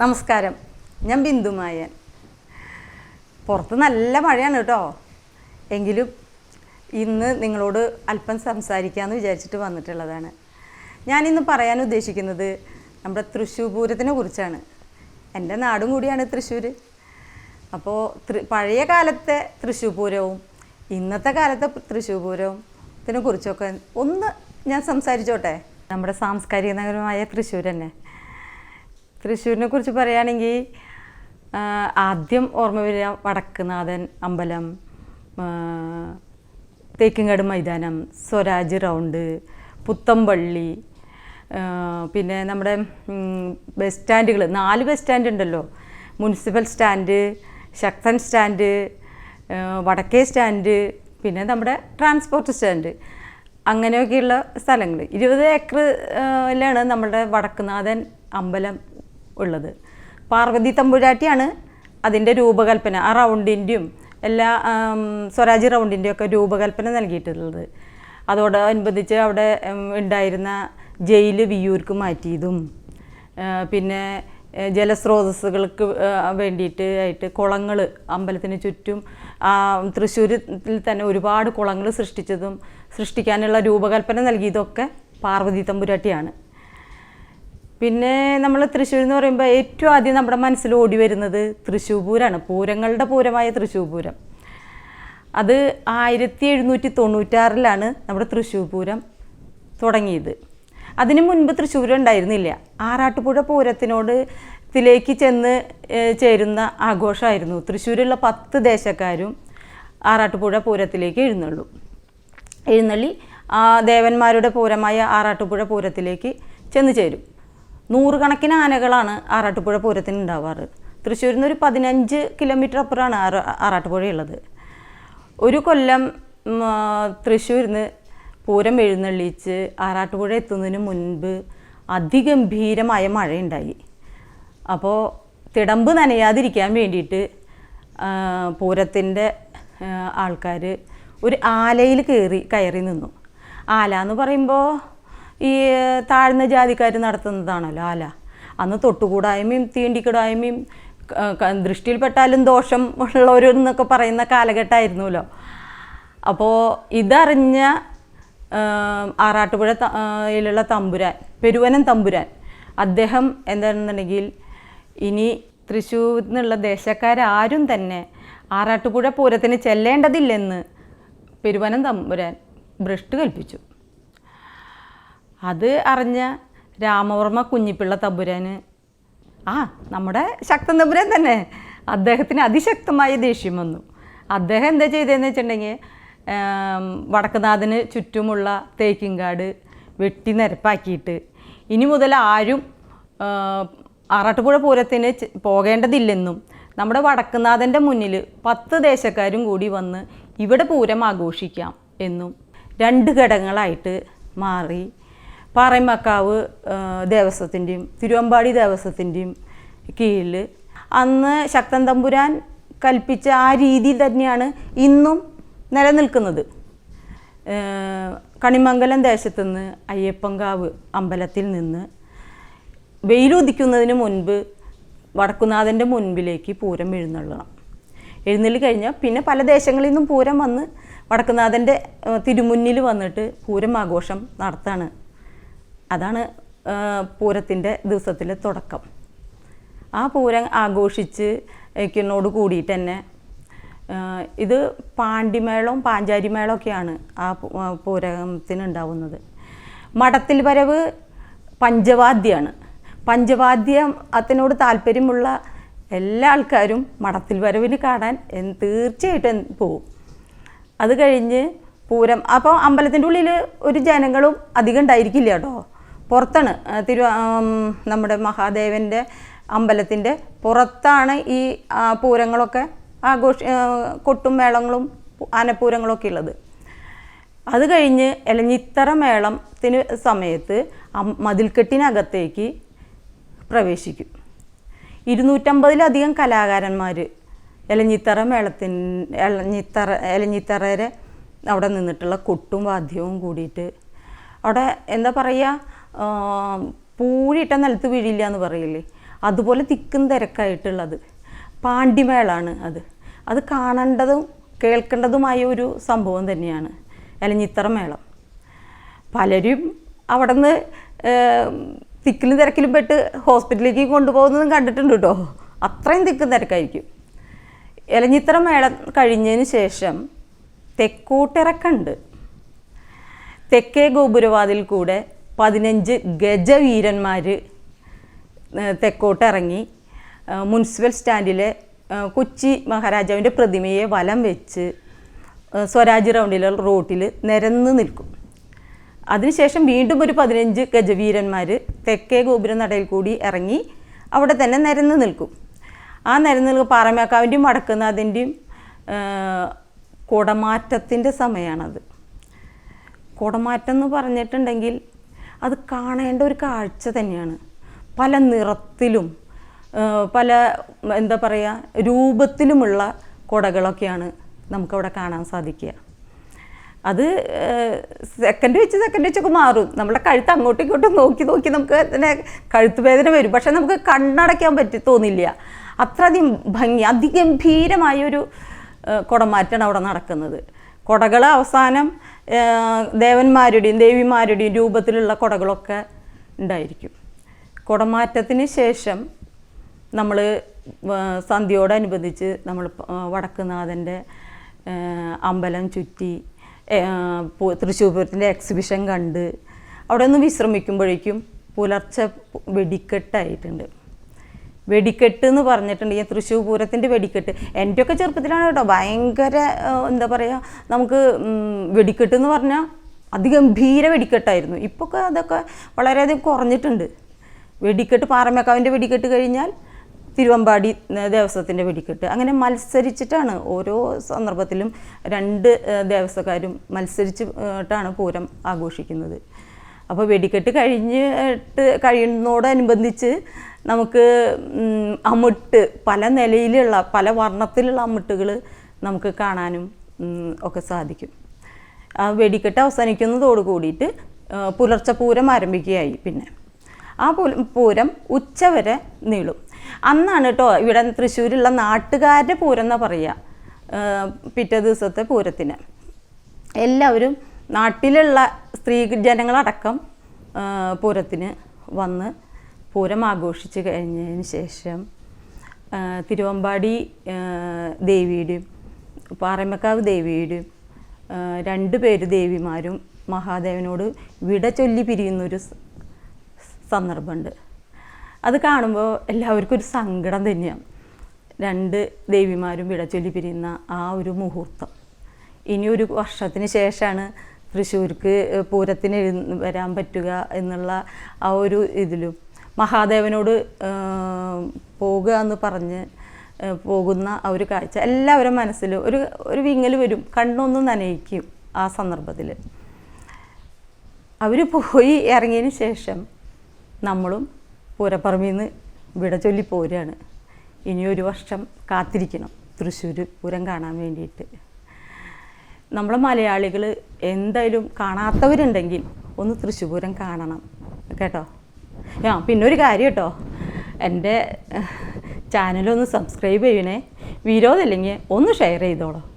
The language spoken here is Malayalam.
നമസ്കാരം. ഞാൻ ബിന്ദുമായൻ പുറത്ത് നല്ല മഴയാണ് കേട്ടോ. എങ്കിലും ഇന്ന് നിങ്ങളോട് അല്പം സംസാരിക്കാമെന്ന് വിചാരിച്ചിട്ട് വന്നിട്ടുള്ളതാണ്. ഞാനിന്ന് പറയാൻ ഉദ്ദേശിക്കുന്നത് നമ്മുടെ തൃശ്ശൂർ പൂരത്തിനെ കുറിച്ചാണ്. എന്റെ നാടും കൂടിയാണ് തൃശ്ശൂർ. അപ്പോൾ പഴയ കാലത്തെ തൃശ്ശൂർ പൂരവും ഇന്നത്തെ കാലത്തെ തൃശ്ശൂർ പൂരവും ഇതിനെ കുറിച്ചൊക്കെ ഒന്ന് ഞാൻ സംസാരിച്ചോട്ടെ? നമ്മുടെ സാംസ്കാരിക നഗരമായ തൃശ്ശൂർ തന്നെ. തൃശ്ശൂരിനെ കുറിച്ച് പറയുകയാണെങ്കിൽ ആദ്യം ഓർമ്മ വരിക വടക്കുനാഥൻ അമ്പലം തേക്കിങ്ങാട് മൈതാനം സ്വരാജ് റൗണ്ട് പുത്തമ്പള്ളി പിന്നെ നമ്മുടെ ബസ് സ്റ്റാൻഡുകൾ നാല് ബസ് സ്റ്റാൻഡ് ഉണ്ടല്ലോ മുനിസിപ്പൽ സ്റ്റാൻഡ് ശക്തൻ സ്റ്റാൻഡ് വടക്കേ സ്റ്റാൻഡ് പിന്നെ നമ്മുടെ ട്രാൻസ്പോർട്ട് സ്റ്റാൻഡ്. അങ്ങനെയൊക്കെയുള്ള സ്ഥലങ്ങൾ. ഇരുപത് ഏക്കറിലാണ് നമ്മുടെ വടക്കുനാഥൻ അമ്പലം ഉള്ളത്. പാർവതി തമ്പുരാട്ടിയാണ് അതിന്റെ രൂപകൽപ്പന ആ റൗണ്ടിന്റെയും എല്ലാ സ്വരാജ് റൗണ്ടിന്റെയും ഒക്കെ രൂപകൽപ്പന നൽകിയിട്ടുള്ളത്. അതോടനുബന്ധിച്ച് അവിടെ ഉണ്ടായിരുന്ന ജയിൽ വിയൂർക്ക് മാറ്റിയതും പിന്നെ ജലസ്രോതസ്സുകൾക്ക് വേണ്ടിയിട്ട് ആയിട്ട് കുളങ്ങൾ അമ്പലത്തിന് ചുറ്റും തൃശ്ശൂരിൽ തന്നെ ഒരുപാട് കുളങ്ങൾ സൃഷ്ടിച്ചതും സൃഷ്ടിക്കാനുള്ള രൂപകൽപ്പന നൽകിയതൊക്കെ പാർവതി തമ്പുരാട്ടിയാണ്. പിന്നെ നമ്മൾ തൃശ്ശൂർ എന്ന് പറയുമ്പോൾ ഏറ്റവും ആദ്യം നമ്മുടെ മനസ്സിൽ ഓടി വരുന്നത് തൃശ്ശൂർ പൂരമാണ് പൂരങ്ങളുടെ പൂരമായ തൃശ്ശൂർ പൂരം അത് ആയിരത്തി എഴുന്നൂറ്റി തൊണ്ണൂറ്റാറിലാണ് നമ്മുടെ തൃശ്ശൂർ പൂരം തുടങ്ങിയത്. അതിനു മുൻപ് തൃശ്ശൂർ ഉണ്ടായിരുന്നില്ല. ആറാട്ടുപുഴ പൂരത്തിനോട് ത്തിലേക്ക് ചെന്ന് ചേരുന്ന ആഘോഷമായിരുന്നു തൃശ്ശൂരുള്ള പത്ത് ദേശക്കാരും ആറാട്ടുപുഴ പൂരത്തിലേക്ക് എഴുന്നള്ളു. എഴുന്നള്ളി ദേവന്മാരുടെ പൂരമായ ആറാട്ടുപുഴ പൂരത്തിലേക്ക് ചെന്ന് ചേരും. നൂറുകണക്കിന് ആനകളാണ് ആറാട്ടുപുഴ പൂരത്തിന് ഉണ്ടാവാറ് തൃശ്ശൂരിൽ നിന്ന് ഒരു പതിനഞ്ച് കിലോമീറ്റർ അപ്പുറമാണ് ആറ ആറാട്ടുപുഴയുള്ളത്. ഒരു കൊല്ലം തൃശ്ശൂരിൽ നിന്ന് പൂരം എഴുന്നള്ളിച്ച് ആറാട്ടുപുഴ എത്തുന്നതിന് മുൻപ് അതിഗംഭീരമായ മഴയുണ്ടായി. അപ്പോൾ തിടമ്പ് നനയാതിരിക്കാൻ വേണ്ടിയിട്ട് പൂരത്തിന്റെ ആൾക്കാർ ഒരു ആലയിൽ കയറി കയറി നിന്നു. ആല എന്ന് പറയുമ്പോൾ ഈ താഴ്ന്ന ജാതിക്കാർ നടത്തുന്നതാണല്ലോ ആല അന്ന് തൊട്ടുകൂടായ്മയും തീണ്ടിക്കിടായ്മയും ദൃഷ്ടിയിൽപ്പെട്ടാലും ദോഷം ഉള്ളവരെന്നൊക്കെ പറയുന്ന കാലഘട്ടമായിരുന്നല്ലോ. അപ്പോൾ ഇതറിഞ്ഞ ആറാട്ടുപുഴ യിലുള്ള തമ്പുരാൻ പെരുവനം തമ്പുരാൻ അദ്ദേഹം എന്താണെന്നുണ്ടെങ്കിൽ ഇനി തൃശ്ശൂരിൽ നിന്നുള്ള ദേശക്കാരാരും തന്നെ ആറാട്ടുപുഴ പൂരത്തിന് ചെല്ലേണ്ടതില്ലെന്ന് പെരുവനം തമ്പുരാൻ ഭ്രഷ്ട് കൽപ്പിച്ചു. അത് അറിഞ്ഞ രാമവർമ്മ കുഞ്ഞിപ്പിള്ള തമ്പുരാന്. ആ നമ്മുടെ ശക്തൻ തമ്പുരാൻ തന്നെ. അദ്ദേഹത്തിന് അതിശക്തമായ ദേഷ്യം വന്നു. അദ്ദേഹം എന്താ ചെയ്തതെന്ന് വെച്ചിട്ടുണ്ടെങ്കിൽ വടക്കുനാഥന് ചുറ്റുമുള്ള തേക്കിങ്കാട് വെട്ടി നിരപ്പാക്കിയിട്ട് ഇനി മുതൽ ആരും ആറാട്ടുപുഴ പൂരത്തിന് പോകേണ്ടതില്ലെന്നും നമ്മുടെ വടക്കുനാഥന്റെ മുന്നിൽ പത്ത് ദേശക്കാരും കൂടി വന്ന് ഇവിടെ പൂരം ആഘോഷിക്കാം എന്നും രണ്ട് ഘടകങ്ങളായിട്ട് മാറി പാറമക്കാവ് ദേവസ്വത്തിന്റെയും തിരുവമ്പാടി ദേവസ്വത്തിന്റെയും കീഴിൽ. അന്ന് ശക്തൻ തമ്പുരാൻ കൽപ്പിച്ച ആ രീതിയിൽ തന്നെയാണ് ഇന്നും നിലനിൽക്കുന്നത്. കണിമംഗലം ദേശത്തു നിന്ന് അയ്യപ്പങ്കാവ് അമ്പലത്തിൽ നിന്ന് വെയിലുദിക്കുന്നതിന് മുൻപ് വടക്കുനാഥന്റെ മുൻപിലേക്ക് പൂരം എഴുന്നള്ളണം. എഴുന്നള്ളി കഴിഞ്ഞാൽ പിന്നെ പല ദേശങ്ങളിൽ നിന്നും പൂരം വന്ന് വടക്കുനാഥന്റെ തിരുമുന്നിൽ വന്നിട്ട് പൂരം ആഘോഷം നടത്താണ്. അതാണ് പൂരത്തിന്റെ ദിവസത്തിലെ തുടക്കം. ആ പൂരം ആഘോഷിച്ച് ക്കുന്നോട് കൂടിയിട്ട് തന്നെ ഇത് പാണ്ടിമേളവും പാഞ്ചാരിമേളവും ഒക്കെയാണ് ആ പൂരത്തിന് ഉണ്ടാവുന്നത് മഠത്തിൽ വരവ് പഞ്ചവാദ്യമാണ് പഞ്ചവാദ്യം അതിനോട് താല്പര്യമുള്ള എല്ലാ ആൾക്കാരും മഠത്തിൽ വരവിന് കാണാൻ തീർച്ചയായിട്ടും പോവും. അത് കഴിഞ്ഞ് പൂരം അപ്പോൾ അമ്പലത്തിന്റെ ഉള്ളിൽ ഒരു ജനങ്ങളും അധികം ഉണ്ടായിരിക്കില്ല കേട്ടോ. പുറത്താണ് തിരു നമ്മുടെ മഹാദേവന്റെ അമ്പലത്തിന്റെ പുറത്താണ് ഈ പൂരങ്ങളൊക്കെ ആഘോഷ കൊട്ടും മേളങ്ങളും ആനപ്പൂരങ്ങളൊക്കെ ഉള്ളത്. അത് കഴിഞ്ഞ് എലഞ്ഞിത്തറ മേളത്തിന് സമയത്ത് മതിൽക്കെട്ടിനകത്തേക്ക് പ്രവേശിക്കും. ഇരുന്നൂറ്റമ്പതിലധികം കലാകാരന്മാർ എലഞ്ഞിത്തറ മേളത്തിൻ എലഞ്ഞിത്തറ എലഞ്ഞിത്തറയുടെ അവിടെ നിന്നിട്ടുള്ള കൊട്ടും വാദ്യവും കൂടിയിട്ട് അവിടെ എന്താ പറയുക പൂഴിയിട്ട നിലത്ത് വീഴില്ല എന്ന് പറയില്ലേ? അതുപോലെ തിക്കും തിരക്കായിട്ടുള്ളത്. പാണ്ടിമേളാണ് അത്. അത് കാണേണ്ടതും കേൾക്കേണ്ടതുമായ ഒരു സംഭവം തന്നെയാണ്. എലഞ്ഞിത്തറ മേളം. പലരും അവിടെ നിന്ന് തിക്കിലും തിരക്കിലും പെട്ട് ഹോസ്പിറ്റലിലേക്ക് കൊണ്ടുപോകുന്നതും കണ്ടിട്ടുണ്ട് കേട്ടോ. അത്രയും തിക്കും തിരക്കായിരിക്കും. എലഞ്ഞിത്തറ മേളം കഴിഞ്ഞതിന് ശേഷം തെക്കോട്ടിറക്കുണ്ട്. തെക്കേ ഗോപുരവാതിൽ കൂടെ പതിനഞ്ച് ഗജവീരന്മാർ തെക്കോട്ടിറങ്ങി. ഇറങ്ങി മുനിസിപ്പൽ സ്റ്റാൻഡിലെ കൊച്ചി മഹാരാജാവിന്റെ പ്രതിമയെ വലം വെച്ച് സ്വരാജ് റൗണ്ടിലെ റോട്ടിൽ നിരന്ന് നിൽക്കും. അതിനുശേഷം വീണ്ടും ഒരു പതിനഞ്ച് ഗജവീരന്മാർ തെക്കേ ഗോപുര നടയിൽ കൂടി ഇറങ്ങി അവിടെ തന്നെ നിരന്ന് നിൽക്കും. ആ നിരന്ന് നിൽക്കും പാറമേക്കാവിന്റെയും വടക്കുന്നാഥിന്റെയും കുടമാറ്റത്തിന്റെ സമയമാണത് കുടമാറ്റം എന്ന് പറഞ്ഞിട്ടുണ്ടെങ്കിൽ അത് കാണേണ്ട ഒരു കാഴ്ച തന്നെയാണ്. പല നിറത്തിലും പല എന്താ പറയുക രൂപത്തിലുമുള്ള കുടകളൊക്കെയാണ് നമുക്കവിടെ കാണാൻ സാധിക്കുക. അത് സെക്കൻഡ് വെച്ച് സെക്കൻഡ് വെച്ചൊക്കെ മാറും. നമ്മുടെ കഴുത്ത് അങ്ങോട്ടും ഇങ്ങോട്ടും നോക്കി നോക്കി നമുക്ക് തന്നെ കഴുത്ത് വേദന വരും. പക്ഷെ നമുക്ക് കണ്ണടയ്ക്കാൻ പറ്റി തോന്നില്ല. അത്രയധികം ഭംഗി അതിഗംഭീരമായൊരു കുടമാറ്റമാണ് അവിടെ നടക്കുന്നത്. കുടകൾ അവസാനം ദേവന്മാരുടെയും ദേവിമാരുടെയും രൂപത്തിലുള്ള കുടകളൊക്കെ ഉണ്ടായിരിക്കും. കുടമാറ്റത്തിന് ശേഷം നമ്മൾ സന്ധ്യയോടനുബന്ധിച്ച് നമ്മൾ വടക്കുനാഥന്റെ അമ്പലം ചുറ്റി തൃശ്ശൂർ പൂരത്തിന്റെ എക്സിബിഷൻ കണ്ട് അവിടെ ഒന്ന് വിശ്രമിക്കുമ്പോഴേക്കും പുലർച്ചെ വെടിക്കെട്ടായിട്ടുണ്ട്. വെടിക്കെട്ട് എന്ന് പറഞ്ഞിട്ടുണ്ട്. ഈ തൃശ്ശൂർ പൂരത്തിന്റെ വെടിക്കെട്ട്. എന്റെയൊക്കെ ചെറുപ്പത്തിലാണ് കേട്ടോ ഭയങ്കര എന്താ പറയുക നമുക്ക് വെടിക്കെട്ട് എന്ന് പറഞ്ഞാൽ അതിഗംഭീര വെടിക്കെട്ടായിരുന്നു. ഇപ്പോൾ ഒക്കെ അതൊക്കെ വളരെയധികം കുറഞ്ഞിട്ടുണ്ട്. വെടിക്കെട്ട് പാറമേക്കാവിന്റെ വെടിക്കെട്ട് കഴിഞ്ഞാൽ തിരുവമ്പാടി ദേവസ്വത്തിന്റെ വെടിക്കെട്ട്. അങ്ങനെ മത്സരിച്ചിട്ടാണ് ഓരോ സന്ദർഭത്തിലും രണ്ട് ദേവസ്വക്കാരും മത്സരിച്ചിട്ടാണ് പൂരം ആഘോഷിക്കുന്നത്. അപ്പോൾ വെടിക്കെട്ട് കഴിഞ്ഞിട്ട് കഴിയുന്നതോടനുബന്ധിച്ച് നമുക്ക് അമുട്ട് പല നിലയിലുള്ള പല വർണത്തിലുള്ള അമിട്ടുകൾ നമുക്ക് കാണാനും ഒക്കെ സാധിക്കും. ആ വെടിക്കെട്ട് അവസാനിക്കുന്നതോട് കൂടിയിട്ട് പുലർച്ച പൂരം ആരംഭിക്കുകയായി പിന്നെ. ആ പൂരം ഉച്ചവരെ നീളും. അന്നാണ് കേട്ടോ ഇവിടെ തൃശ്ശൂരുള്ള നാട്ടുകാരുടെ പൂരം എന്നാ പറയുക പിറ്റേ ദിവസത്തെ പൂരത്തിന്. എല്ലാവരും നാട്ടിലുള്ള സ്ത്രീ ജനങ്ങളടക്കം പൂരത്തിന് വന്ന് പൂരം ആഘോഷിച്ച് കഴിഞ്ഞതിന് ശേഷം തിരുവമ്പാടി ദേവിയുടെയും പാറമക്കാവ് ദേവിയുടെയും രണ്ട് പേര് ദേവിമാരും മഹാദേവനോട് വിട ചൊല്ലി പിരിയുന്നൊരു സന്ദർഭമുണ്ട്. അത് കാണുമ്പോൾ എല്ലാവർക്കും ഒരു സങ്കടം തന്നെയാണ്. രണ്ട് ദേവിമാരും വിട ചൊല്ലി പിരിയുന്ന ആ ഒരു മുഹൂർത്തം. ഇനി ഒരു വർഷത്തിന് ശേഷമാണ് തൃശ്ശൂർക്ക് പൂരത്തിന് വരാൻ പറ്റുക എന്നുള്ള ആ ഒരു ഇതിലും മഹാദേവനോട് പോകുക എന്ന് പറഞ്ഞ് പോകുന്ന ആ ഒരു കാഴ്ച എല്ലാവരും മനസ്സിൽ ഒരു ഒരു വിങ്ങൽ വരും. കണ്ണൊന്നും നനയിക്കും ആ സന്ദർഭത്തിൽ അവർ പോയി ഇറങ്ങിയതിന് ശേഷം നമ്മളും പൂരപ്പറമ്പിൽ നിന്ന് വിട ചൊല്ലി പോരുകയാണ്. ഇനി ഒരു വർഷം കാത്തിരിക്കണം തൃശ്ശൂർ പൂരം കാണാൻ വേണ്ടിയിട്ട്. നമ്മളെ മലയാളികൾ എന്തായാലും കാണാത്തവരുണ്ടെങ്കിൽ ഒന്ന് തൃശ്ശൂർ പൂരം കാണണം. കേട്ടോ? ആ പിന്നെ ഒരു കാര്യം കേട്ടോ. എന്റെ ചാനലൊന്ന് സബ്സ്ക്രൈബ് ചെയ്യണേ. വിരോധമില്ലെങ്കിൽ ഒന്ന് ഷെയർ ചെയ്തോളൂ.